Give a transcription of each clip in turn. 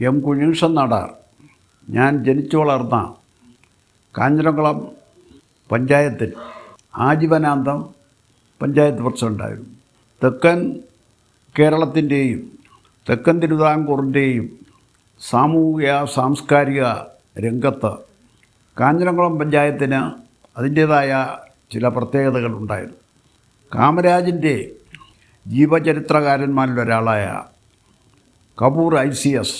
M കുഞ്ഞീഷൻ Nadar. ഞാൻ ജനിച്ചു വളർന്ന കാഞ്ഞിരംകുളം പഞ്ചായത്തിൽ ആജീവനാന്തം പഞ്ചായത്ത് പ്രസിഡന്റായിരുന്നു തെക്കൻ കേരളത്തിന്റെയും തെക്കൻ തിരുവിതാംകൂറിന്റെയും സാമൂഹിക സാംസ്കാരിക രംഗത്ത് കാഞ്ഞിരംകുളം പഞ്ചായത്തിന് അതിന്റേതായ ചില പ്രത്യേകതകളുണ്ടായിരുന്നു കാമരാജിന്റെ ജീവചരിത്രകാരന്മാരിൽ ഒരാളായ Kapur I C S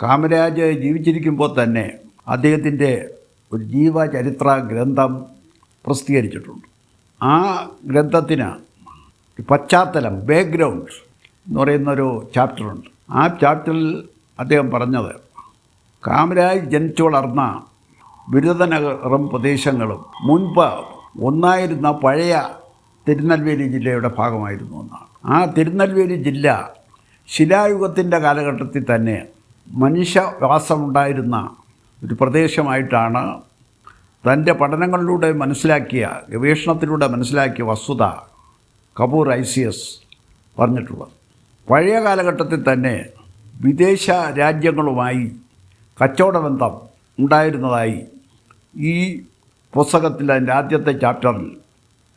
Kamaraj ജീവിച്ചിരിക്കുമ്പോൾ തന്നെ അദ്ദേഹത്തിന്റെ ഒരു ജീവചരിത്ര ഗ്രന്ഥം പ്രസിദ്ധീകരിച്ചിട്ടുണ്ട്. ആ ഗ്രന്ഥത്തിന് പശ്ചാത്തലം ബാക്ക്ഗ്രൗണ്ട് എന്ന് പറയുന്നൊരു ചാപ്റ്ററുണ്ട് ആ ചാപ്റ്ററിൽ അദ്ദേഹം പറഞ്ഞത് കാമരാജ് ജനിച്ചു വളർന്ന ബിരുദനഗറും പ്രദേശങ്ങളും മുൻപ് ഒന്നായിരുന്ന പഴയ തിരുനെൽവേലി ജില്ലയുടെ ഭാഗമായിരുന്നു എന്നാണ്. ആ തിരുനെൽവേലി ജില്ല ശിലായുഗത്തിന്റെ കാലഘട്ടത്തിൽ തന്നെ മനുഷ്യവാസമുണ്ടായിരുന്ന ഒരു പ്രദേശമായിട്ടാണ് തന്റെ പഠനങ്ങളിലൂടെ മനസ്സിലാക്കിയ ഗവേഷണത്തിലൂടെ മനസ്സിലാക്കിയ വസ്തുത കപൂർ ഐ സി എസ് പറഞ്ഞിട്ടുള്ളത്. പഴയ കാലഘട്ടത്തിൽ തന്നെ വിദേശ രാജ്യങ്ങളുമായി കച്ചവട ബന്ധം ഉണ്ടായിരുന്നതായി ഈ പുസ്തകത്തിൽ അതിന്റെ ആദ്യത്തെ ചാപ്റ്ററിൽ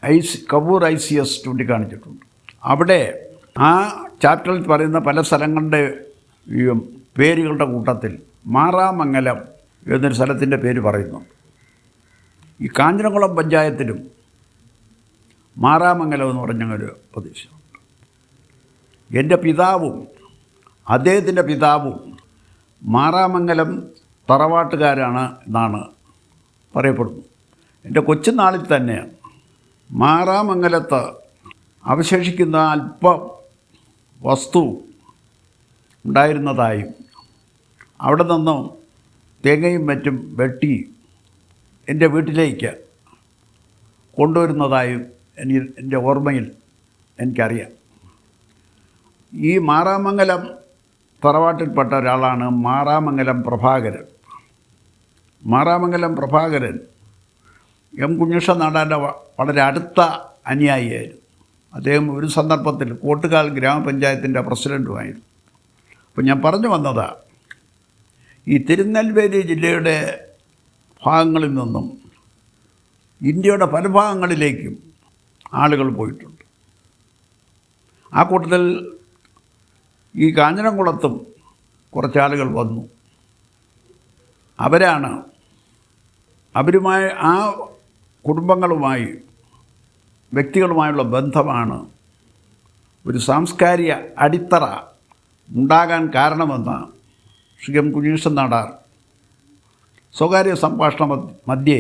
I C Kapur I C S ചൂണ്ടിക്കാണിച്ചിട്ടുണ്ട്. അവിടെ ആ ചാപ്റ്ററിൽ പറയുന്ന പല സ്ഥലങ്ങളുടെ ഈ പേരുകളുടെ കൂട്ടത്തിൽ മാറാമംഗലം എന്നൊരു സ്ഥലത്തിന്റെ പേര് പറയുന്നു. ഈ കാഞ്ഞിരംകുളം പഞ്ചായത്തിലും മാറാമംഗലം എന്ന് പറഞ്ഞ ഒരു പ്രദേശമുണ്ട്. എന്റെ പിതാവും അദ്ദേഹത്തിന്റെ പിതാവും മാറാമംഗലം തറവാട്ടുകാരാണ് എന്നാണ് പറയപ്പെടുന്നത് എന്റെ കൊച്ചുനാളിൽ തന്നെ മാറാമംഗലത്ത് അവശേഷിക്കുന്ന അല്പം വസ്തു ഉണ്ടായിരുന്നതായും അവിടെ നിന്നും തേങ്ങയും മറ്റും വെട്ടി എന്റെ വീട്ടിലേക്ക് കൊണ്ടുവരുന്നതായും എനിക്ക് എന്റെ ഓർമ്മയിൽ എനിക്കറിയാം. ഈ മാറാമംഗലം തറവാട്ടിൽപ്പെട്ട ഒരാളാണ് മാറാമംഗലം പ്രഭാകരൻ. മാറാമംഗലം പ്രഭാകരൻ എം കുഞ്ഞുഷ നാടാന്റെ വളരെ അടുത്ത അനുയായിയായിരുന്നു. അദ്ദേഹം ഒരു സന്ദർഭത്തിൽ കോട്ടുകാൽ ഗ്രാമപഞ്ചായത്തിന്റെ പ്രസിഡന്റുമായിരുന്നു അപ്പോൾ ഞാൻ പറഞ്ഞു വന്നത് ഈ തിരുനെൽവേലി ജില്ലയുടെ ഭാഗങ്ങളിൽ നിന്നും ഇന്ത്യയുടെ പല ഭാഗങ്ങളിലേക്കും ആളുകൾ പോയിട്ടുണ്ട്. ആ കൂട്ടത്തിൽ ഈ കാഞ്ഞിരംകുളത്തും കുറച്ച് ആളുകൾ വന്നു. അവരാണ് അവരുമായി ആ കുടുംബങ്ങളുമായി വ്യക്തികളുമായുള്ള ബന്ധമാണ് ഒരു സാംസ്കാരിക അടിത്തറ ഉണ്ടാകാൻ കാരണമെന്ന് ശ്രീ എം നാടാർ സ്വകാര്യ സംഭാഷണ മധ്യേ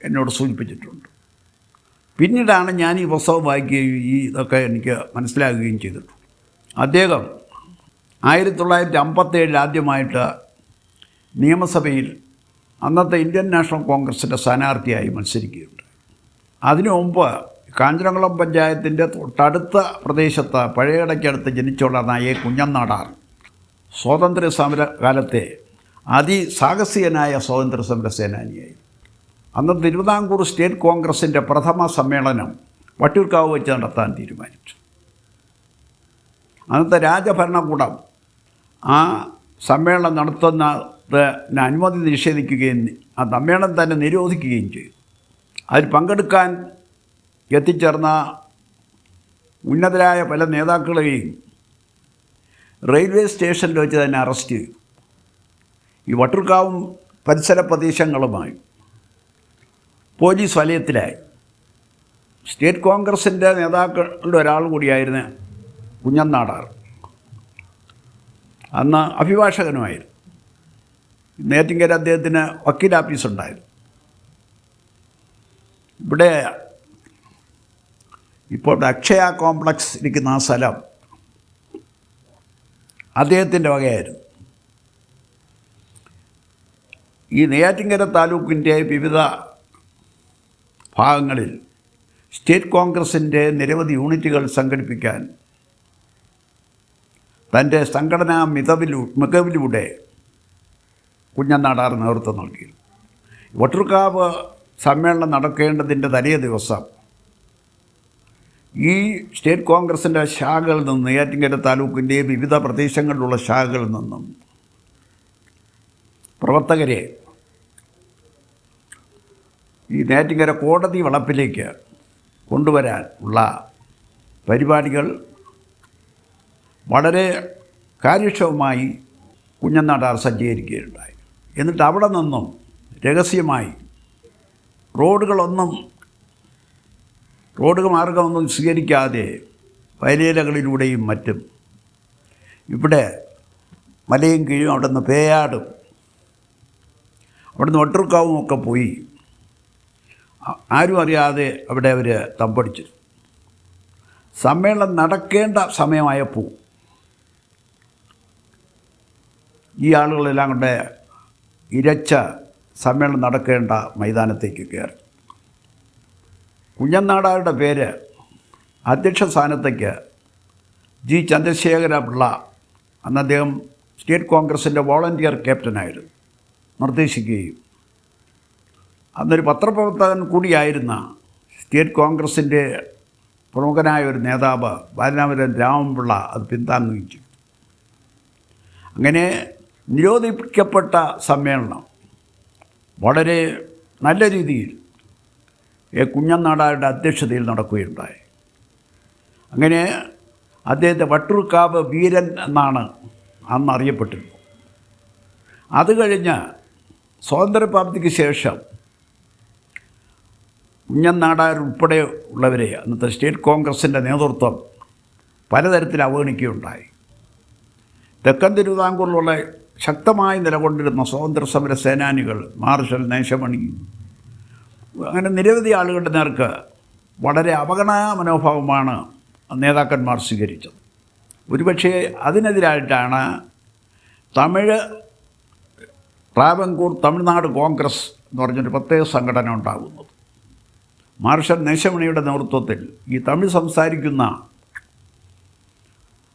എന്നോട് സൂചിപ്പിച്ചിട്ടുണ്ട്. പിന്നീടാണ് ഞാൻ ഈ പുസ്തകം വായിക്കുകയും ഈ ഇതൊക്കെ എനിക്ക് മനസ്സിലാകുകയും ചെയ്തിട്ടുണ്ട്. അദ്ദേഹം ആയിരത്തി തൊള്ളായിരത്തി അമ്പത്തേഴിൽ ആദ്യമായിട്ട് നിയമസഭയിൽ അന്നത്തെ ഇന്ത്യൻ നാഷണൽ കോൺഗ്രസിന്റെ സ്ഥാനാർത്ഥിയായി മത്സരിക്കുകയുണ്ട് അതിനു മുമ്പ് കാഞ്ചനകുളം പഞ്ചായത്തിന്റെ തൊട്ടടുത്ത പ്രദേശത്ത് പഴയടയ്ക്കടുത്ത് ജനിച്ചുള്ള എ കുഞ്ഞന്നാടാർ സ്വാതന്ത്ര്യ സമര കാലത്തെ അതിസാഹസികനായ സ്വാതന്ത്ര്യ സമര സേനാനിയായി അന്ന് തിരുവിതാംകൂർ സ്റ്റേറ്റ് കോൺഗ്രസിന്റെ പ്രഥമ സമ്മേളനം വട്ടിയൂർക്കാവ് വെച്ച് നടത്താൻ തീരുമാനിച്ചു. അന്നത്തെ രാജഭരണകൂടം ആ സമ്മേളനം നടത്തുന്ന അനുമതി നിഷേധിക്കുകയും ആ സമ്മേളനം തന്നെ നിരോധിക്കുകയും ചെയ്തു. അതിൽ പങ്കെടുക്കാൻ എത്തിച്ചേർന്ന ഉന്നതരായ പല നേതാക്കളെയും റെയിൽവേ സ്റ്റേഷനിൽ വെച്ച് തന്നെ അറസ്റ്റ് ചെയ്തു. ഈ വട്ടുർക്കാവും പരിസര പ്രദേശങ്ങളുമായി പോലീസ് വലയത്തിലായി. സ്റ്റേറ്റ് കോൺഗ്രസിന്റെ നേതാക്കളുടെ ഒരാൾ കൂടിയായിരുന്നു കുഞ്ഞന്നാടാർ. അന്ന് അഭിഭാഷകനുമായിരുന്നു. നേറ്റിങ്കര അദ്ദേഹത്തിന് വക്കീൽ ആഫീസ് ഉണ്ടായിരുന്നു. ഇവിടെ ഇപ്പോൾ അക്ഷയ കോംപ്ലക്സ് ഇരിക്കുന്ന ആ സ്ഥലം അദ്ദേഹത്തിന്റെ വകയായിരുന്നു. ഈ നെയ്യാറ്റിങ്കര താലൂക്കിന്റെ വിവിധ ഭാഗങ്ങളിൽ സ്റ്റേറ്റ് കോൺഗ്രസിന്റെ നിരവധി യൂണിറ്റുകൾ സംഘടിപ്പിക്കാൻ തന്റെ സംഘടനാ മിതവിലൂ മികവിലൂടെ കുഞ്ഞനാടാർ നേതൃത്വം നൽകി. വട്ടർക്കാവ് സമ്മേളനം നടക്കേണ്ടതിന്റെ തലേ ദിവസം ഈ സ്റ്റേറ്റ് കോൺഗ്രസിന്റെ ശാഖകളിൽ നിന്നും നെയ്യാറ്റിൻകര താലൂക്കിന്റെ വിവിധ പ്രദേശങ്ങളിലുള്ള ശാഖകളിൽ നിന്നും പ്രവർത്തകരെ ഈ നെയ്യാറ്റിൻകര കോടതി വളപ്പിലേക്ക് കൊണ്ടുവരാൻ ഉള്ള പരിപാടികൾ വളരെ കാര്യക്ഷമമായി കുഞ്ഞനാടാർ സജ്ജീകരിക്കുകയുണ്ടായി. എന്നിട്ട് അവിടെ നിന്നും രഹസ്യമായി റോഡുകളൊന്നും റോഡ് മാർഗമൊന്നും സ്വീകരിക്കാതെ വയലേലകളിലൂടെയും മറ്റും. ഇവിടെ മലയും കീഴും അവിടെ നിന്ന് പേയാടും. അവിടുന്ന് ഒട്ടർക്കാവും ഒക്കെ പോയി. ആരും അറിയാതെ അവിടെ അവർ തമ്പടിച്ചു. സമ്മേളനം നടക്കേണ്ട സമയമായപ്പോൾ ഈ ആളുകളെല്ലാം കൊണ്ട് ഇരച്ച സമ്മേളനം നടക്കേണ്ട മൈതാനത്തേക്ക് കയറി. കുഞ്ഞനാടാരുടെ പേര് അധ്യക്ഷ സ്ഥാനത്തേക്ക് ജി ചന്ദ്രശേഖര പിള്ള അന്ന് അദ്ദേഹം സ്റ്റേറ്റ് കോൺഗ്രസിന്റെ വോളണ്ടിയർ ക്യാപ്റ്റനായിരുന്നു നിർദ്ദേശിക്കുകയും. അന്നൊരു പത്രപ്രവർത്തകൻ കൂടിയായിരുന്ന സ്റ്റേറ്റ് കോൺഗ്രസിന്റെ പ്രമുഖനായ ഒരു നേതാവ് ബാലനാമരൻ രാമൻപിള്ള അത് പിന്താങ്ങുകയും ചെയ്തു. അങ്ങനെ നിരോധിക്കപ്പെട്ട സമ്മേളനം വളരെ നല്ല രീതിയിൽ എ കുഞ്ഞനാടാരുടെ അധ്യക്ഷതയിൽ നടക്കുകയുണ്ടായി. അങ്ങനെ അദ്ദേഹത്തെ വട്ടൂർക്കാവ് വീരൻ എന്നാണ് അന്ന് അറിയപ്പെട്ടിരുന്നത് അത് കഴിഞ്ഞ് സ്വാതന്ത്ര്യപ്രാപ്തിക്ക് ശേഷം കുഞ്ഞനാടാർ ഉൾപ്പെടെ ഉള്ളവരെ അന്നത്തെ സ്റ്റേറ്റ് കോൺഗ്രസിന്റെ നേതൃത്വം പലതരത്തിൽ അവഗണിക്കുകയുണ്ടായി. തെക്കൻ തിരുവിതാംകൂറിലുള്ള ശക്തമായി നിലകൊണ്ടിരുന്ന സ്വാതന്ത്ര്യ സമര സേനാനികൾ മാർഷൽ നേശമണി അങ്ങനെ നിരവധി ആളുകളുടെ നേർക്ക് വളരെ അവഗണനാ മനോഭാവമാണ് നേതാക്കന്മാർ സ്വീകരിച്ചത്. ഒരുപക്ഷേ അതിനെതിരായിട്ടാണ് തമിഴ് ട്രാവൻകൂർ തമിഴ്നാട് കോൺഗ്രസ് എന്ന് പറഞ്ഞൊരു പ്രത്യേക സംഘടന ഉണ്ടാകുന്നത്. മാർഷൽ നേശമണിയുടെ നേതൃത്വത്തിൽ ഈ തമിഴ് സംസാരിക്കുന്ന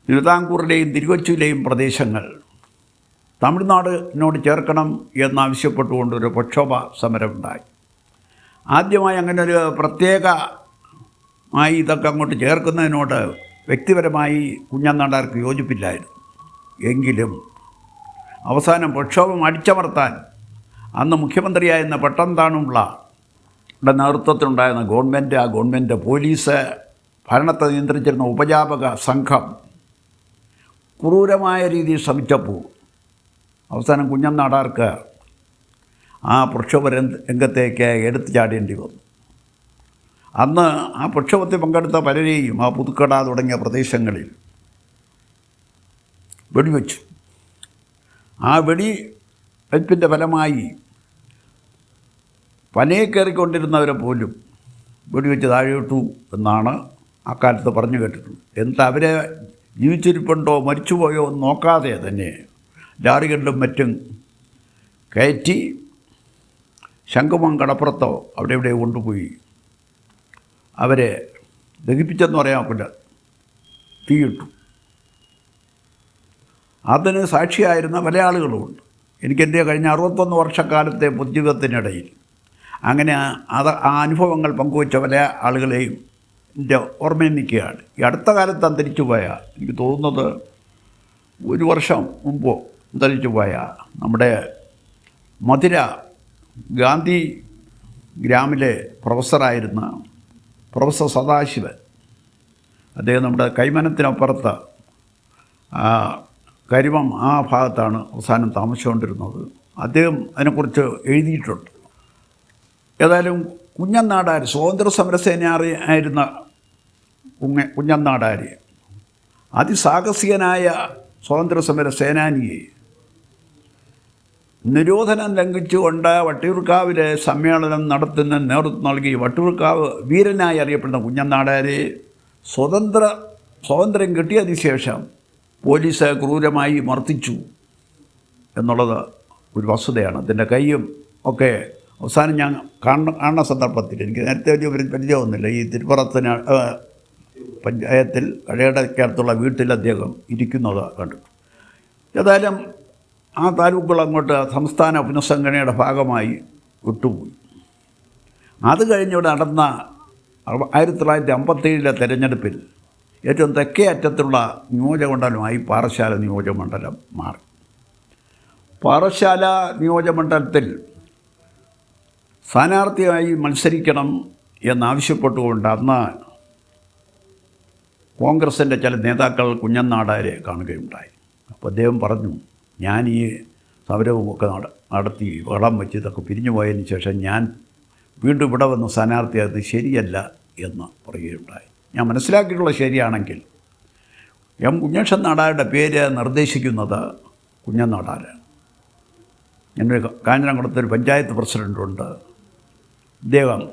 തിരുവിതാംകൂറിലെയും തിരുവച്ചുവിലെയും പ്രദേശങ്ങൾ തമിഴ്നാടിനോട് ചേർക്കണം എന്നാവശ്യപ്പെട്ടുകൊണ്ടൊരു പ്രക്ഷോഭ സമരമുണ്ടായി. ആദ്യമായി അങ്ങനെ ഒരു പ്രത്യേക പ്രത്യേകമായി ഇതൊക്കെ അങ്ങോട്ട് ചേർക്കുന്നതിനോട് വ്യക്തിപരമായി കുഞ്ഞനാടാർക്ക് യോജിപ്പില്ലായിരുന്നു. എങ്കിലും അവസാനം പ്രക്ഷോഭം അടിച്ചമർത്താൻ അന്ന് മുഖ്യമന്ത്രിയായിരുന്ന പെട്ടെന്താണുള്ള നേതൃത്വത്തിലുണ്ടായിരുന്ന ഗവൺമെന്റ് ആ ഗവൺമെന്റ് പോലീസ് ഭരണത്തെ നിയന്ത്രിച്ചിരുന്ന ഉപജാപക സംഘം ക്രൂരമായ രീതിയിൽ ശ്രമിച്ചപ്പോൾ അവസാനം കുഞ്ഞനാടാർക്ക് ആ പ്രക്ഷോഭ രംഗ- രംഗത്തേക്ക് എടുത്തു ചാടേണ്ടി വന്നു. അന്ന് ആ പ്രക്ഷോഭത്തിൽ പങ്കെടുത്ത പലരെയും ആ പുതുക്കട തുടങ്ങിയ പ്രദേശങ്ങളിൽ വെടിവെച്ചു. ആ വെടി വെപ്പിന്റെ ഫലമായി പനയെ കയറിക്കൊണ്ടിരുന്നവരെ പോലും വെടിവെച്ച് താഴെയിട്ടു എന്നാണ് അക്കാലത്ത് പറഞ്ഞു കേട്ടിട്ടുള്ളത്. എന്നിട്ട് അവരെ ജീവിച്ചിരിപ്പുണ്ടോ മരിച്ചുപോയോ എന്ന് നോക്കാതെ തന്നെ ലാറികളിലും മറ്റും കയറ്റി ശംഖുമം കടപ്പുറത്തോ അവിടെ ഇവിടെ കൊണ്ടുപോയി. അവരെ ദഹിപ്പിച്ചെന്ന് പറയാൻ ഒക്കില്ല. തീയിട്ടു. അതിന് സാക്ഷിയായിരുന്ന പല ആളുകളുമുണ്ട് എനിക്കെന്റെ കഴിഞ്ഞ അറുപത്തൊന്ന് വർഷക്കാലത്തെ പൊതുജീവിതത്തിനിടയിൽ അങ്ങനെ അത് ആ അനുഭവങ്ങൾ പങ്കുവച്ച പല ആളുകളെയും എന്റെ ഓർമ്മയിൽ നിൽക്കുകയാണ്. ഈ അടുത്ത കാലത്ത് അന്തരിച്ചു പോയ എനിക്ക് തോന്നുന്നത് ഒരു വർഷം മുമ്പോ അന്തരിച്ചു പോയ നമ്മുടെ മധുര ഗാന്ധി ഗ്രാമിലെ പ്രൊഫസറായിരുന്ന പ്രൊഫസർ സദാശിവൻ. അദ്ദേഹം നമ്മുടെ കൈമനത്തിനപ്പുറത്ത് കരിമം ആ ഭാഗത്താണ് അവസാനം താമസിച്ചുകൊണ്ടിരുന്നത്. അദ്ദേഹം അതിനെക്കുറിച്ച് എഴുതിയിട്ടുണ്ട്. ഏതായാലും കുഞ്ഞനാടാർ സ്വാതന്ത്ര്യ സമരസേനാറി ആയിരുന്ന കുഞ്ഞ കുഞ്ഞനാടാർ അതിസാഹസികനായ സ്വാതന്ത്ര്യ സമര സേനാനിയെ നിരോധനം ലംഘിച്ചുകൊണ്ട് വട്ടിയൂർക്കാവിലെ സമ്മേളനം നടത്തുന്ന നേതൃത്വം നൽകി വട്ടിയൂർക്കാവ് വീരനായി അറിയപ്പെടുന്ന കുഞ്ഞനാടാരെ സ്വതന്ത്ര സ്വാതന്ത്ര്യം കിട്ടിയതിന് ശേഷം പോലീസ് ക്രൂരമായി മർദ്ദിച്ചു എന്നുള്ളത് ഒരു വസ്തുതയാണ്. അതിന്റെ കൈയും ഒക്കെ അവസാനം ഞാൻ കാണ കാണുന്ന സന്ദർഭത്തിൽ എനിക്ക് നേരത്തെ വലിയ പരി- പരിചയമൊന്നുമില്ല. ഈ തിരുപ്പുറത്തിന് പഞ്ചായത്തിൽ കഴയടക്കടുത്തുള്ള വീട്ടിൽ അദ്ദേഹം ഇരിക്കുന്നത് കണ്ടു. ഏതായാലും ആ താലൂക്കുകൾ അങ്ങോട്ട് സംസ്ഥാന പുനഃസംഘടനയുടെ ഭാഗമായി വിട്ടുപോയി. അത് കഴിഞ്ഞിവിടെ നടന്ന ആയിരത്തി തൊള്ളായിരത്തി അമ്പത്തേഴിലെ തെരഞ്ഞെടുപ്പിൽ ഏറ്റവും തെക്കേ അറ്റത്തുള്ള നിയോജകമണ്ഡലമായി പാറശാല നിയോജകമണ്ഡലം മാറി. പാറശാല നിയോജകമണ്ഡലത്തിൽ സ്ഥാനാർത്ഥിയായി മത്സരിക്കണം എന്നാവശ്യപ്പെട്ടുകൊണ്ട് അന്ന് കോൺഗ്രസിന്റെ ചില നേതാക്കൾ കുഞ്ഞനാടാരെ കാണുകയുണ്ടായി. അപ്പോൾ അദ്ദേഹം പറഞ്ഞു ഞാൻ ഈ സമരവുമൊക്കെ നട നടത്തി വളം വെച്ച് ഇതൊക്കെ പിരിഞ്ഞു പോയതിന് ശേഷം ഞാൻ വീണ്ടും ഇവിടെ വന്ന് സ്ഥാനാർത്ഥിയായത് ശരിയല്ല എന്ന് പറയുകയുണ്ടായി. ഞാൻ മനസ്സിലാക്കിയിട്ടുള്ള ശരിയാണെങ്കിൽ എം കുഞ്ഞേഷൻ നാടാരുടെ പേര് നിർദ്ദേശിക്കുന്നത് കുഞ്ഞൻ നാടാരാണ് എന്റെ കാഞ്ഞിരംകുളത്തൊരു പഞ്ചായത്ത് പ്രസിഡന്റുണ്ട് ദൈവം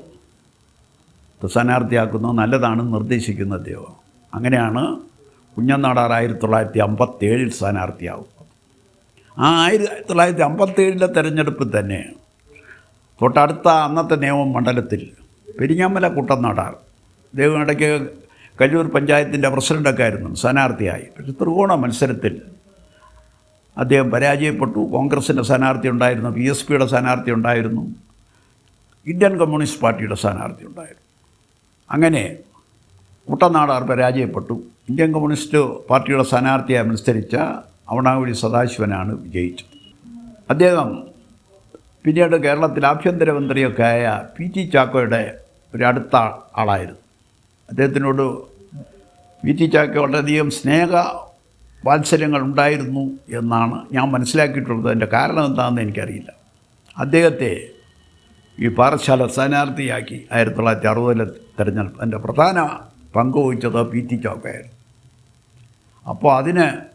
സ്ഥാനാർത്ഥിയാക്കുന്നത് നല്ലതാണെന്ന് നിർദ്ദേശിക്കുന്ന ദൈവം അങ്ങനെയാണ് കുഞ്ഞൻ നാടാർ ആയിരത്തി തൊള്ളായിരത്തി അമ്പത്തേഴിൽ സ്ഥാനാർത്ഥിയാവും. ആ ആയിരത്തി തൊള്ളായിരത്തി അമ്പത്തേഴിലെ തെരഞ്ഞെടുപ്പിൽ തന്നെ. തൊട്ടടുത്ത അന്നത്തെ നിയമം മണ്ഡലത്തിൽ പെരിഞ്ഞാമല കുട്ടനാടാർ. ദേവനടയ്ക്ക് കല്ലൂർ പഞ്ചായത്തിന്റെ പ്രസിഡന്റൊക്കെ ആയിരുന്നു സ്ഥാനാർത്ഥിയായി. പക്ഷേ ത്രികോണ മത്സരത്തിൽ അദ്ദേഹം പരാജയപ്പെട്ടു. കോൺഗ്രസിന്റെ സ്ഥാനാർത്ഥി ഉണ്ടായിരുന്നു പി എസ് പിയുടെ സ്ഥാനാർത്ഥി ഉണ്ടായിരുന്നു ഇന്ത്യൻ കമ്മ്യൂണിസ്റ്റ് പാർട്ടിയുടെ സ്ഥാനാർത്ഥി ഉണ്ടായിരുന്നു. അങ്ങനെ കുട്ടനാടാർ പരാജയപ്പെട്ടു. ഇന്ത്യൻ കമ്മ്യൂണിസ്റ്റ് പാർട്ടിയുടെ സ്ഥാനാർത്ഥിയായി മത്സരിച്ച അവണാകുടി സദാശിവനാണ് വിജയിച്ചത്. അദ്ദേഹം പിന്നീട് കേരളത്തിൽ ആഭ്യന്തരമന്ത്രിയൊക്കെ ആയ പി ടി ചാക്കോയുടെ ഒരു അടുത്ത ആളായിരുന്നു. അദ്ദേഹത്തിനോട് പി ടി ചാക്കോ വളരെയധികം സ്നേഹ വാത്സല്യങ്ങൾ ഉണ്ടായിരുന്നു എന്നാണ് ഞാൻ മനസ്സിലാക്കിയിട്ടുള്ളത്. അതിന്റെ കാരണം എന്താണെന്ന് എനിക്കറിയില്ല. അദ്ദേഹത്തെ ഈ പാറശാല സ്ഥാനാർത്ഥിയാക്കി ആയിരത്തി തൊള്ളായിരത്തി അറുപതിലെ തെരഞ്ഞെടുപ്പ്. അതിന്റെ പ്രധാന പങ്ക് വഹിച്ചത് പി ടി ചോക്കയായിരുന്നു. അപ്പോൾ അതിന്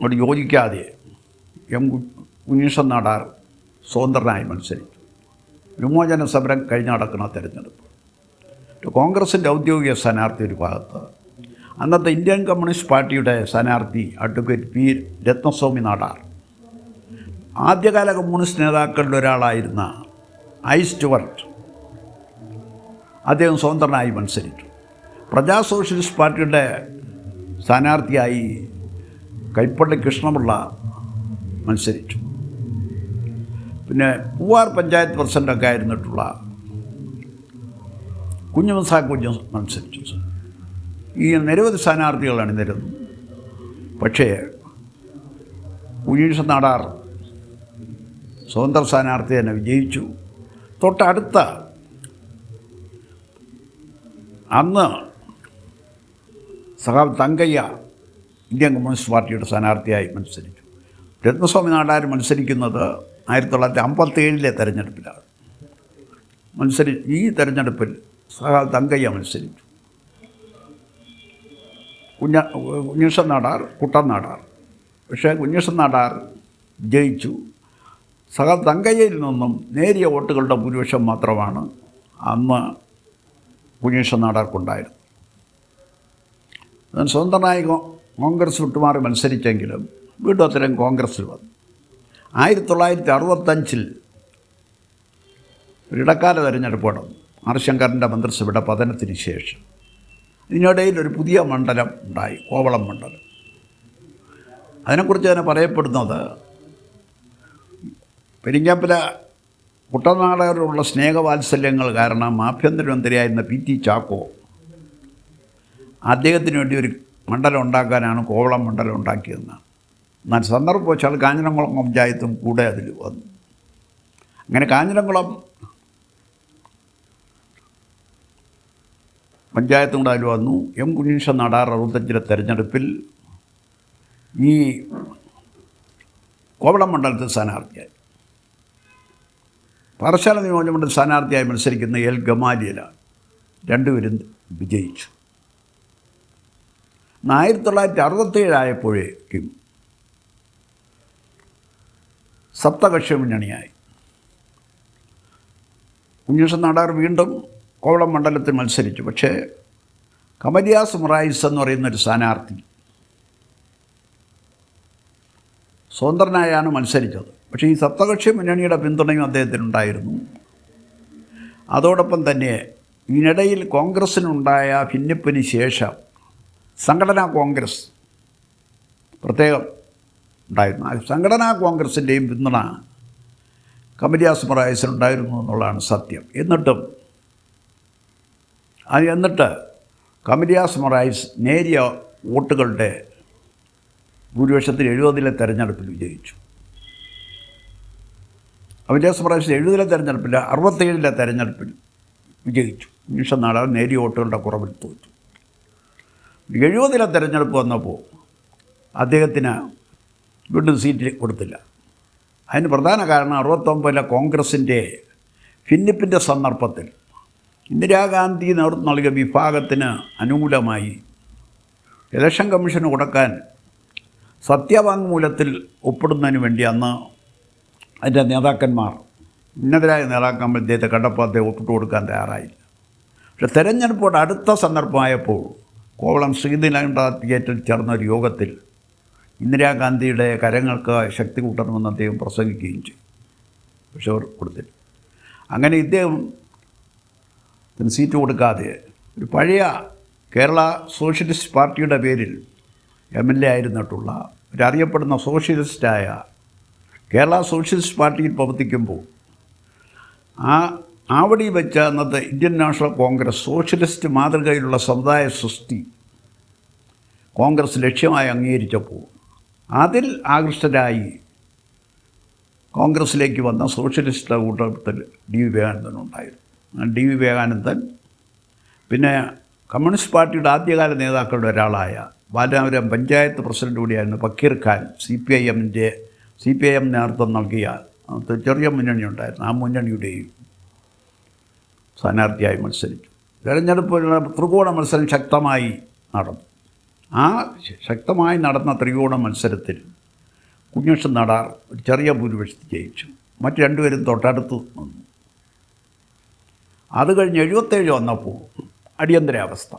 അവിടെ യോജിക്കാതെ എം ഉണ്ണീഷൻ നാടാർ സ്വതന്ത്രനായി മത്സരിച്ചു. വിമോചന സമരം കഴിഞ്ഞ നടക്കുന്ന തെരഞ്ഞെടുപ്പ്. കോൺഗ്രസിന്റെ ഔദ്യോഗിക സ്ഥാനാർത്ഥി ഒരു ഭാഗത്ത്. അന്നത്തെ ഇന്ത്യൻ കമ്മ്യൂണിസ്റ്റ് പാർട്ടിയുടെ സ്ഥാനാർത്ഥി അഡ്വക്കേറ്റ് പി രത്നസ്വാമി നാടാർ. ആദ്യകാല കമ്മ്യൂണിസ്റ്റ് നേതാക്കളിൽ ഒരാളായിരുന്ന ഐ സ്റ്റുവർട്ട് അദ്ദേഹം സ്വതന്ത്രനായി മത്സരിച്ചു. പ്രജാ സോഷ്യലിസ്റ്റ് പാർട്ടിയുടെ സ്ഥാനാർത്ഥിയായി കൈപ്പള്ളി കൃഷ്ണപിള്ള മത്സരിച്ചു. പിന്നെ പൂവാർ പഞ്ചായത്ത് പ്രസിഡന്റൊക്കെ ആയിരുന്നിട്ടുള്ള കുഞ്ഞുമസാ കുഞ്ഞു മത്സരിച്ചു. ഈ നിരവധി സ്ഥാനാർത്ഥികൾ അണിനിരുന്നു. പക്ഷേ കുഞ്ഞീഷ നാടാർ സ്വതന്ത്ര സ്ഥാനാർത്ഥി തന്നെ വിജയിച്ചു. തൊട്ടടുത്ത അന്ന് സഹാബ് തങ്കയ്യ ഇന്ത്യൻ കമ്മ്യൂണിസ്റ്റ് പാർട്ടിയുടെ സ്ഥാനാർത്ഥിയായി മത്സരിച്ചു. രത്നസ്വാമി നാടാർ മത്സരിക്കുന്നത് ആയിരത്തി തൊള്ളായിരത്തി അമ്പത്തേഴിലെ തെരഞ്ഞെടുപ്പിലാണ്. മത്സരി ഈ തെരഞ്ഞെടുപ്പിൽ സഹാൽ തങ്കയ്യ മത്സരിച്ചു. കുഞ്ഞ കുഞ്ഞീഷൻ നാടാർ കുട്ടൻ നാടാർ. പക്ഷേ കുഞ്ഞീഷൻ നാടാർ ജയിച്ചു. സഹ തങ്കയ്യയിൽ നിന്നും നേരിയ വോട്ടുകളുടെ ഭൂരിപക്ഷം മാത്രമാണ് അന്ന് കുഞ്ഞീഷൻ നാടാർക്കുണ്ടായിരുന്നു സ്വതന്ത്രനായി കോൺഗ്രസ് വിട്ടുമാറി മത്സരിച്ചെങ്കിലും വീണ്ടും അത്തരം കോൺഗ്രസ്സിൽ വന്നു. ആയിരത്തി തൊള്ളായിരത്തി അറുപത്തഞ്ചിൽ ഒരിടക്കാല തെരഞ്ഞെടുപ്പ് നടന്നു ആർ ശങ്കറിന്റെ മന്ത്രിസഭയുടെ പതനത്തിന് ശേഷം. ഇതിനിടയിൽ ഒരു പുതിയ മണ്ഡലം ഉണ്ടായി കോവളം മണ്ഡലം. അതിനെക്കുറിച്ച് തന്നെ പറയപ്പെടുന്നത് പെരിങ്ങാപ്പില കുട്ടനാടകരോടുള്ള സ്നേഹവാത്സല്യങ്ങൾ കാരണം ആഭ്യന്തരമന്ത്രിയായിരുന്ന പി ടി ചാക്കോ അദ്ദേഹത്തിന് വേണ്ടി ഒരു മണ്ഡലം ഉണ്ടാക്കാനാണ് കോവളം മണ്ഡലം ഉണ്ടാക്കിയതെന്നാണ് എന്നാൽ സന്ദർഭം വെച്ചാൽ കാഞ്ഞിരംകുളം പഞ്ചായത്തും കൂടെ അതിൽ വന്നു. അങ്ങനെ കാഞ്ഞിരംകുളം പഞ്ചായത്തും കൂടെ അതിൽ വന്നു. എം കുഞ്ഞീഷ നാടാർ അറുപത്തഞ്ചിലെ തെരഞ്ഞെടുപ്പിൽ ഈ കോവളം മണ്ഡലത്തിൽ സ്ഥാനാർത്ഥിയായി. പാറശാല നിയോജകമണ്ഡലം സ്ഥാനാർത്ഥിയായി മത്സരിക്കുന്ന എൽ ഗമാലിയലാണ് രണ്ടുപേരും വിജയിച്ചു. ആയിരത്തി തൊള്ളായിരത്തി അറുപത്തേഴായപ്പോഴേക്കും സപ്തകക്ഷി മുന്നണിയായി. കുഞ്ഞുഷൻ നാടാർ വീണ്ടും കോവളം മണ്ഡലത്തിൽ മത്സരിച്ചു. പക്ഷേ കമരിയാസ് മൊറായിസ് എന്ന് പറയുന്നൊരു സ്ഥാനാർത്ഥി സ്വതന്ത്രനായാണ് മത്സരിച്ചത്. പക്ഷേ ഈ സപ്തകക്ഷി മുന്നണിയുടെ പിന്തുണയും അദ്ദേഹത്തിനുണ്ടായിരുന്നു. അതോടൊപ്പം തന്നെ ഇതിനിടയിൽ കോൺഗ്രസ്സിനുണ്ടായ ഭിന്നിപ്പിന് ശേഷം സംഘടനാ കോൺഗ്രസ്. പ്രത്യേകം ഉണ്ടായിരുന്നു. സംഘടനാ കോൺഗ്രസിന്റെയും പിന്തുണ കമരിയാസ് ഉണ്ടായിരുന്നു എന്നുള്ളതാണ് സത്യം. എന്നിട്ടും എന്നിട്ട് കമരിയാസ് മൊറായിസ് നേരിയ വോട്ടുകളുടെ ഭൂരിപക്ഷത്തിൽ എഴുപതിലെ തെരഞ്ഞെടുപ്പിൽ വിജയിച്ചു. വിജയസ് പ്രാവശ്യം എഴുപതിലെ തെരഞ്ഞെടുപ്പില്ല അറുപത്തേഴിലെ തെരഞ്ഞെടുപ്പിൽ വിജയിച്ചു. നിമിഷം നാടാൻ നേരിയ വോട്ടുകളുടെ കുറവിൽ തോറ്റു. എഴുപതിലെ തിരഞ്ഞെടുപ്പ് വന്നപ്പോൾ അദ്ദേഹത്തിന് വീണ്ടും സീറ്റ് കൊടുത്തില്ല. അതിന് പ്രധാന കാരണം അറുപത്തൊമ്പതിലെ കോൺഗ്രസിന്റെ ഭിന്നിപ്പിന്റെ സന്ദർഭത്തിൽ ഇന്ദിരാഗാന്ധി നേതൃത്വം നൽകിയ വിഭാഗത്തിന് അനുകൂലമായി ഇലക്ഷൻ കമ്മീഷന് കൊടുക്കാൻ സത്യവാങ്മൂലത്തിൽ ഒപ്പിടുന്നതിന് വേണ്ടി അന്ന് അതിന്റെ നേതാക്കന്മാർ ഉന്നതരായ നേതാക്കന്മാർ ഇദ്ദേഹത്തെ കണ്ടപ്പോൾ അദ്ദേഹം ഒപ്പിട്ട് കൊടുക്കാൻ തയ്യാറായില്ല. പക്ഷെ തെരഞ്ഞെടുപ്പോട് അടുത്ത സന്ദർഭമായപ്പോൾ കോവളം ശ്രീനിലകണ്ഠ തിയേറ്ററിൽ ചേർന്ന ഒരു യോഗത്തിൽ ഇന്ദിരാഗാന്ധിയുടെ കരങ്ങൾക്ക് ശക്തി കൂട്ടണമെന്ന് അദ്ദേഹം പ്രസംഗിക്കുകയും ചെയ്തു. പക്ഷെ അവർ കൊടുത്തില്ല. അങ്ങനെ ഇദ്ദേഹം സീറ്റ് കൊടുക്കാതെ ഒരു പഴയ കേരള സോഷ്യലിസ്റ്റ് പാർട്ടിയുടെ പേരിൽ എം എൽ എ ആയിരുന്നിട്ടുള്ള ഒരറിയപ്പെടുന്ന സോഷ്യലിസ്റ്റായ കേരള സോഷ്യലിസ്റ്റ് പാർട്ടിയിൽ പ്രവർത്തിക്കുമ്പോൾ ആ ആവടി വെച്ച അന്നത്തെ ഇന്ത്യൻ നാഷണൽ കോൺഗ്രസ് സോഷ്യലിസ്റ്റ് മാതൃകയിലുള്ള സമുദായ സൃഷ്ടി കോൺഗ്രസ് ലക്ഷ്യമായി അംഗീകരിച്ചപ്പോൾ അതിൽ ആകൃഷ്ടരായി കോൺഗ്രസ്സിലേക്ക് വന്ന സോഷ്യലിസ്റ്റ് കൂട്ടത്തിൽ ഡി വിവേകാനന്ദൻ ഉണ്ടായിരുന്നു. ഡി വിവേകാനന്ദൻ പിന്നെ കമ്മ്യൂണിസ്റ്റ് പാർട്ടിയുടെ ആദ്യകാല നേതാക്കളുടെ ഒരാളായ ബാലാപുരം പഞ്ചായത്ത് പ്രസിഡന്റ് കൂടിയായിരുന്നു Fakir Khan C P I എമ്മിന്റെ സി പി ഐ എം നേതൃത്വം നൽകിയ ചെറിയ മുന്നണി ഉണ്ടായിരുന്നു. ആ മുന്നണിയുടെയും സ്ഥാനാർത്ഥിയായി മത്സരിച്ചു തെരഞ്ഞെടുപ്പ് ത്രികോണ മത്സരം ശക്തമായി നടന്നു. ആ ശക്തമായി നടന്ന ത്രികോണ മത്സരത്തിൽ കുഞ്ഞുഷൻ നടാർ ഒരു ചെറിയ ഭൂരിപക്ഷത്തിൽ ജയിച്ചു. മറ്റു രണ്ടുപേരും തൊട്ടടുത്ത് നിന്നു. അത് കഴിഞ്ഞ് എഴുപത്തേഴ് വന്നപ്പോൾ അടിയന്തരാവസ്ഥ.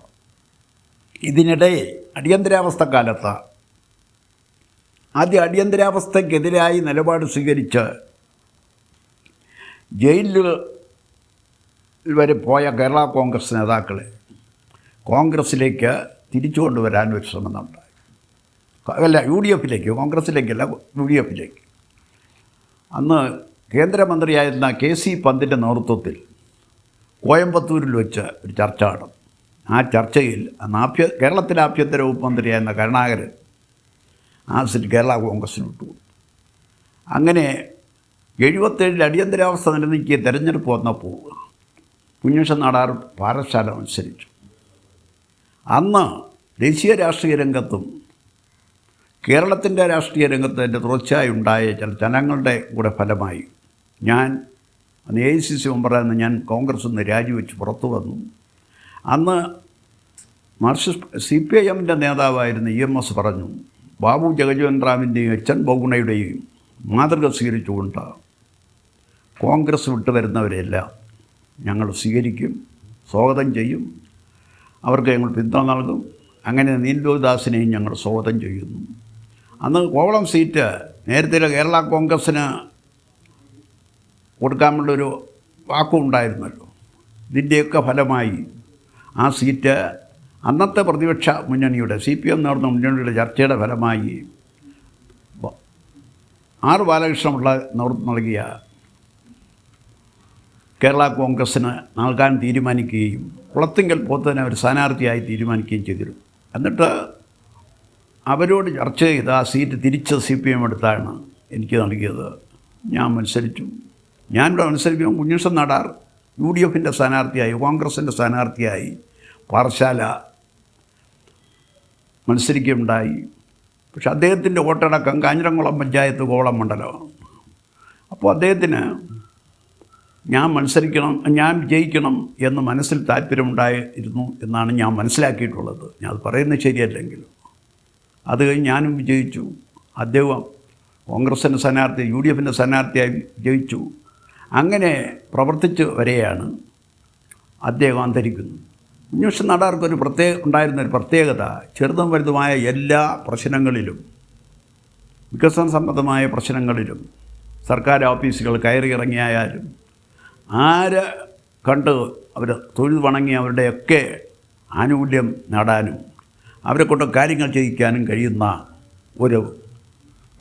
ഇതിനിടെ അടിയന്തരാവസ്ഥ കാലത്ത് ആദ്യ അടിയന്തരാവസ്ഥയ്ക്കെതിരായി നിലപാട് സ്വീകരിച്ച് ജയിലിൽ വരെ പോയ കേരള കോൺഗ്രസ് നേതാക്കളെ കോൺഗ്രസ്സിലേക്ക് തിരിച്ചു കൊണ്ടുവരാൻ ഒരു ശ്രമം ഉണ്ടായി അല്ല യു ഡി എഫിലേക്ക് കോൺഗ്രസ്സിലേക്കല്ല യു ഡി എഫിലേക്ക് അന്ന് കേന്ദ്രമന്ത്രിയായിരുന്ന കെ സി പന്തിന്റെ നേതൃത്വത്തിൽ കോയമ്പത്തൂരിൽ വെച്ച് ഒരു ചർച്ച നടന്നു. ആ ചർച്ചയിൽ അന്ന് ആഭ്യ കേരളത്തിലെ ആഭ്യന്തര വകുപ്പ് മന്ത്രിയായിരുന്ന കരുണാകരൻ ആ സീറ്റ് കേരള കോൺഗ്രസ്സിന് വിട്ടുകൊടുത്തു അങ്ങനെ എഴുപത്തേഴിൽ അടിയന്തരാവസ്ഥ നിലനിൽക്കിയ തെരഞ്ഞെടുപ്പ് വന്നപ്പോൾ കുഞ്ഞുഷൻ നാടാർ പാറശാല മത്സരിച്ചു അന്ന് ദേശീയ രാഷ്ട്രീയ രംഗത്തും കേരളത്തിന്റെ രാഷ്ട്രീയ രംഗത്ത് എന്റെ തുടർച്ചയായി ഉണ്ടായ ചില ജനങ്ങളുടെ കൂടെ ഫലമായി ഞാൻ അന്ന് എ ഐ സി സി മെമ്പറായിരുന്നു ഞാൻ കോൺഗ്രസ് നിന്ന് രാജിവെച്ച് പുറത്തു വന്നു. അന്ന് മാർക്സിസ്റ്റ് സി പി ഐ എമ്മിന്റെ നേതാവായിരുന്ന ഇ എം എസ് പറഞ്ഞു ബാബു ജഗജീവൻ റാമിന്റെയും എച്ച് എൻ ബഹുഗുണയുടെയും മാതൃക സ്വീകരിച്ചുകൊണ്ട് കോൺഗ്രസ് വിട്ടു വരുന്നവരെല്ലാം ഞങ്ങൾ സ്വീകരിക്കും സ്വാഗതം ചെയ്യും. അവർക്ക് ഞങ്ങൾ പിന്തുണ നൽകും. അങ്ങനെ നീലോദാസിനെയും ഞങ്ങൾ സ്വാഗതം ചെയ്യുന്നു. അന്ന് കോവളം സീറ്റ് നേരത്തെ കേരള കോൺഗ്രസ്സിന് കൊടുക്കാനുള്ളൊരു വാക്കുണ്ടായിരുന്നല്ലോ ഇതിന്റെയൊക്കെ ഫലമായി ആ സീറ്റ് അന്നത്തെ പ്രതിപക്ഷ മുന്നണിയുടെ സി പി എം നടന്ന മുന്നണിയുടെ ചർച്ചയുടെ ഫലമായി ആർ ബാലകൃഷ്ണപിള്ള നേതൃത്വം നൽകിയ കേരള കോൺഗ്രസ്സിന് നൽകാൻ തീരുമാനിക്കുകയും കുളത്തിങ്കൽ പോത്തനെ ഒരു സ്ഥാനാർത്ഥിയായി തീരുമാനിക്കുകയും ചെയ്തിരുന്നു. എന്നിട്ട് അവരോട് ചർച്ച ചെയ്ത് ആ സീറ്റ് തിരിച്ച് സി പി എം എടുത്താണ് എനിക്ക് നൽകിയത്. ഞാൻ മത്സരിച്ചു. ഞാനിവിടെ മത്സരിക്കുമ്പോൾ കുഞ്ഞുഷൻ നടാർ യു ഡി എഫിന്റെ സ്ഥാനാർത്ഥിയായി കോൺഗ്രസിന്റെ സ്ഥാനാർത്ഥിയായി പാറശാല മത്സരിക്കുകയുണ്ടായി. പക്ഷെ അദ്ദേഹത്തിന്റെ വോട്ടടക്കം കാഞ്ഞിരംകുളം പഞ്ചായത്ത് കോവളം മണ്ഡലമാണ് അപ്പോൾ അദ്ദേഹത്തിന് ഞാൻ മത്സരിക്കണം ഞാൻ ജയിക്കണം എന്ന് മനസ്സിൽ താല്പര്യമുണ്ടായിരുന്നു എന്നാണ് ഞാൻ മനസ്സിലാക്കിയിട്ടുള്ളത്. ഞാൻ അത് പറയുന്നത് ശരിയല്ലെങ്കിലും. അത് കഴിഞ്ഞ് ഞാനും വിജയിച്ചു. അദ്ദേഹം കോൺഗ്രസിന്റെ സ്ഥാനാർത്ഥി യു ഡി എഫിന്റെ സ്ഥാനാർത്ഥിയായി വിജയിച്ചു അങ്ങനെ പ്രവർത്തിച്ച് വരെയാണ് അദ്ദേഹം അന്തരിക്കുന്നത്. കുഞ്ഞുഷൻ നാടാർക്കൊരു പ്രത്യേക ഉണ്ടായിരുന്ന ഒരു പ്രത്യേകത ചെറുതും വലുതുമായ എല്ലാ പ്രശ്നങ്ങളിലും വികസന സംബന്ധമായ പ്രശ്നങ്ങളിലും സർക്കാർ ഓഫീസുകൾ കയറി ഇറങ്ങിയായാലും ആര് കണ്ട് അവർ തൊഴിൽ വണങ്ങി അവരുടെയൊക്കെ ആനുകൂല്യം നേടാനും അവരെ കൊണ്ട് കാര്യങ്ങൾ ചെയ്യിക്കാനും കഴിയുന്ന ഒരു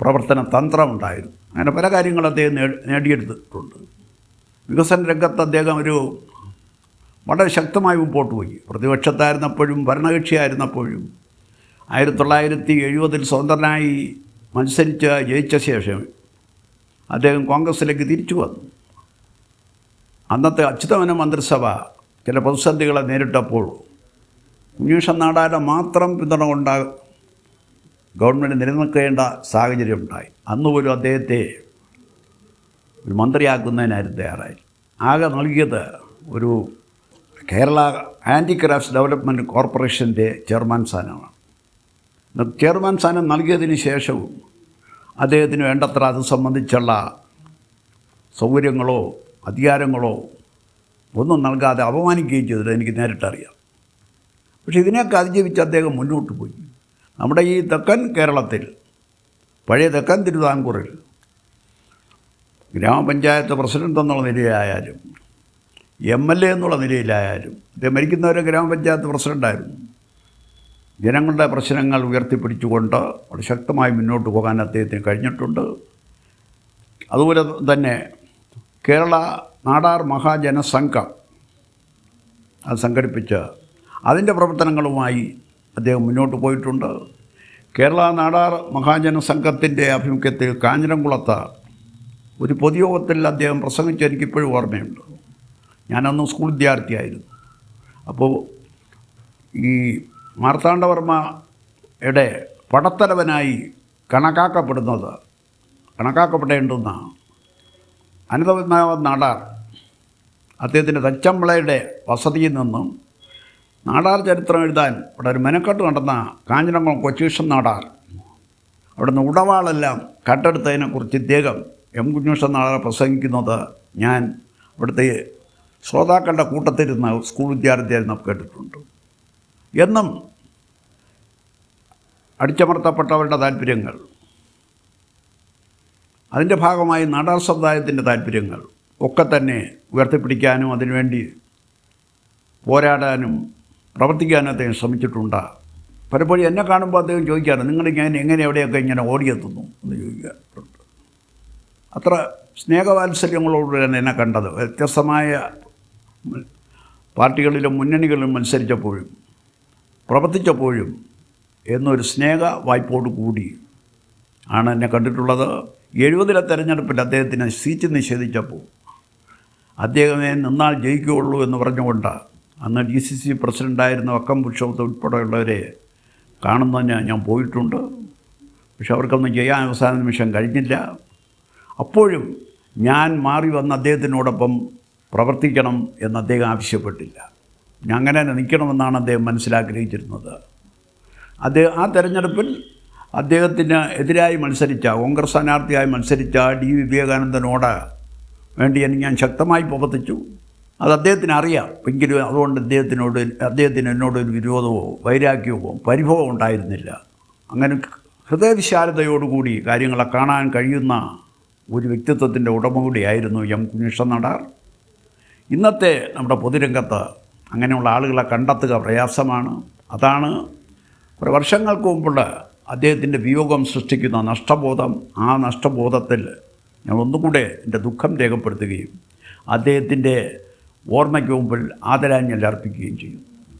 പ്രവർത്തന തന്ത്രമുണ്ടായിരുന്നു. അങ്ങനെ പല കാര്യങ്ങളും അദ്ദേഹം നേടിയെടുത്തിട്ടുണ്ട്. വികസന രംഗത്ത് അദ്ദേഹം ഒരു വളരെ ശക്തമായി മുമ്പോട്ട് പോയി. പ്രതിപക്ഷത്തായിരുന്നപ്പോഴും ഭരണകക്ഷിയായിരുന്നപ്പോഴും ആയിരത്തി തൊള്ളായിരത്തി എഴുപതിൽ സ്വതന്ത്രനായി മത്സരിച്ച് ജയിച്ച ശേഷം അദ്ദേഹം കോൺഗ്രസ്സിലേക്ക് തിരിച്ചു വന്നു. അന്നത്തെ അച്യുതമന മന്ത്രിസഭ ചില പ്രതിസന്ധികളെ നേരിട്ടപ്പോൾ കുഞ്ഞീഷൻ നാടാരുടെ മാത്രം പിന്തുണ കൊണ്ട് ഗവൺമെന്റ് നിലനിൽക്കേണ്ട സാഹചര്യം ഉണ്ടായി. അന്ന് പോലും അദ്ദേഹത്തെ ഒരു മന്ത്രിയാക്കുന്നതിനായിരുന്നു തയ്യാറായി. ആകെ നൽകിയത് ഒരു കേരള ഹാൻഡിക്രാഫ്റ്റ്സ് ഡെവലപ്മെന്റ് കോർപ്പറേഷന്റെ ചെയർമാൻ സ്ഥാനമാണ്. ചെയർമാൻ സ്ഥാനം നൽകിയതിന് ശേഷവും അദ്ദേഹത്തിന് വേണ്ടത്ര അത് സംബന്ധിച്ചുള്ള സൗകര്യങ്ങളോ അധികാരങ്ങളോ ഒന്നും നൽകാതെ അപമാനിക്കുകയും ചെയ്തിട്ട് എനിക്ക് നേരിട്ടറിയാം. പക്ഷേ ഇതിനെയൊക്കെ അതിജീവിച്ച് അദ്ദേഹം മുന്നോട്ട് പോയി. നമ്മുടെ ഈ തെക്കൻ കേരളത്തിൽ പഴയ തെക്കൻ തിരുവിതാംകൂറിൽ ഗ്രാമപഞ്ചായത്ത് പ്രസിഡന്റ് എന്നുള്ള നിലയിലായാലും എം എൽ എ എന്നുള്ള നിലയിലായാലും അദ്ദേഹം മരിക്കുന്നവരെ ഗ്രാമപഞ്ചായത്ത് പ്രസിഡന്റായിരുന്നു ജനങ്ങളുടെ പ്രശ്നങ്ങൾ ഉയർത്തിപ്പിടിച്ചുകൊണ്ട് വളരെ ശക്തമായി മുന്നോട്ട് പോകാൻ അദ്ദേഹത്തിന് കഴിഞ്ഞിട്ടുണ്ട്. അതുപോലെ തന്നെ കേരള നാടാർ മഹാജനസംഘം അത് സംഘടിപ്പിച്ച് അതിന്റെ പ്രവർത്തനങ്ങളുമായി അദ്ദേഹം മുന്നോട്ട് പോയിട്ടുണ്ട്. കേരള നാടാർ മഹാജന സംഘത്തിന്റെ ആഭിമുഖ്യത്തിൽ കാഞ്ഞിരംകുളത്ത് ഒരു പൊതുയോഗത്തിൽ അദ്ദേഹം പ്രസംഗിച്ച് എനിക്കിപ്പോഴും ഓർമ്മയുണ്ട്. ഞാനന്ന് സ്കൂൾ വിദ്യാർത്ഥിയായിരുന്നു. അപ്പോൾ ഈ മാർത്താണ്ഡവർമ്മയുടെ പടത്തലവനായി കണക്കാക്കപ്പെടുന്നത് കണക്കാക്കപ്പെടേണ്ടുന്ന അനന്തപത്മനാഭൻ നാടാർ അദ്ദേഹത്തിന്റെ തച്ചമ്പളയുടെ വസതിയിൽ നിന്നും നാടാർ ചരിത്രം എഴുതാൻ ഇവിടെ ഒരു മെനക്കെട്ട് നടന്ന കാഞ്ഞിരംകുളം കൊച്ചീഷൻ നാടാർ. അവിടുന്ന് ഉടവാളെല്ലാം കട്ടെടുത്തതിനെക്കുറിച്ച് ഇദ്ദേഹം എം കുഞ്ഞുഷൻ നാടാർ പ്രസംഗിക്കുന്നത് ഞാൻ ഇവിടുത്തെ ശ്രോതാക്കളുടെ കൂട്ടത്തിരുന്ന് സ്കൂൾ വിദ്യാർത്ഥിയായിരുന്നു കേട്ടിട്ടുണ്ട്. എന്നും അടിച്ചമർത്തപ്പെട്ടവരുടെ താല്പര്യങ്ങൾ അതിന്റെ ഭാഗമായി നാടാർ സമുദായത്തിന്റെ താല്പര്യങ്ങൾ ഒക്കെ തന്നെ ഉയർത്തിപ്പിടിക്കാനും അതിനുവേണ്ടി പോരാടാനും പ്രവർത്തിക്കാനും അദ്ദേഹം ശ്രമിച്ചിട്ടുണ്ട്. പലപ്പോഴും എന്നെ കാണുമ്പോൾ അദ്ദേഹം ചോദിക്കാറ് നിങ്ങൾ ഞാൻ എങ്ങനെ എവിടെയൊക്കെ ഇങ്ങനെ ഓടിയെത്തുന്നു? എന്ന് ചോദിക്കാറുണ്ട്. അത്ര സ്നേഹവാത്സല്യങ്ങളോട് തന്നെ എന്നെ കണ്ടത്. വ്യത്യസ്തമായ പാർട്ടികളിലും മുന്നണികളിലും മത്സരിച്ചപ്പോഴും പ്രവർത്തിച്ചപ്പോഴും എന്നൊരു സ്നേഹ വായ്പോട് കൂടി ആണ് എന്നെ കണ്ടിട്ടുള്ളത്. എഴുപതിലെ തെരഞ്ഞെടുപ്പിൽ അദ്ദേഹത്തിന് സീറ്റ് നിഷേധിച്ചപ്പോൾ അദ്ദേഹമേ നിന്നാൽ ജയിക്കുകയുള്ളൂ എന്ന് പറഞ്ഞുകൊണ്ട് അന്ന് ഡി സി സി പ്രസിഡന്റായിരുന്ന വക്കം പുരുഷോത്ത് ഉൾപ്പെടെയുള്ളവരെ കാണുന്നതിന് ഞാൻ പോയിട്ടുണ്ട്. പക്ഷെ അവർക്കൊന്നും ചെയ്യാൻ അവസാന നിമിഷം കഴിഞ്ഞില്ല. അപ്പോഴും ഞാൻ മാറി വന്ന അദ്ദേഹത്തിനോടൊപ്പം പ്രവർത്തിക്കണം എന്ന് അദ്ദേഹം ആവശ്യപ്പെട്ടില്ല. ഞാൻ അങ്ങനെ നിൽക്കണമെന്നാണ് അദ്ദേഹം മനസ്സിലാഗ്രഹിച്ചിരുന്നത്. അദ്ദേഹം ആ തെരഞ്ഞെടുപ്പിൽ അദ്ദേഹത്തിന് എതിരായി മത്സരിച്ച കോൺഗ്രസ് സ്ഥാനാർത്ഥിയായി മത്സരിച്ച ഡി വിവേകാനന്ദനോട് വേണ്ടി ഞാൻ ശക്തമായി പ്രവർത്തിച്ചു. അത് അദ്ദേഹത്തിന് അറിയാം. എങ്കിലും അതുകൊണ്ട് അദ്ദേഹത്തിനോട് അദ്ദേഹത്തിന് എന്നോടൊരു വിരോധമോ വൈരാഗ്യമോ പരിഭവം ഉണ്ടായിരുന്നില്ല. അങ്ങനെ ഹൃദയവിശാലതയോടുകൂടി കാര്യങ്ങളെ കാണാൻ കഴിയുന്ന ഒരു വ്യക്തിത്വത്തിന്റെ ഉടമ കൂടിയായിരുന്നു എം കുഞ്ഞിഷ്ട നടാർ ഇന്നത്തെ നമ്മുടെ പൊതുരംഗത്ത് അങ്ങനെയുള്ള ആളുകളെ കണ്ടെത്തുക പ്രയാസമാണ്. അതാണ് വർഷങ്ങൾക്ക് മുമ്പുള്ള അദ്ദേഹത്തിന്റെ വിയോഗം സൃഷ്ടിക്കുന്ന നഷ്ടബോധം ആ നഷ്ടബോധത്തിൽ ഞാൻ ഒന്നുകൂടെ എന്റെ ദുഃഖം രേഖപ്പെടുത്തുകയും അദ്ദേഹത്തിന്റെ ഓർമ്മയ്ക്ക് മുമ്പിൽ ആദരാഞ്ജലി അർപ്പിക്കുകയും ചെയ്യും.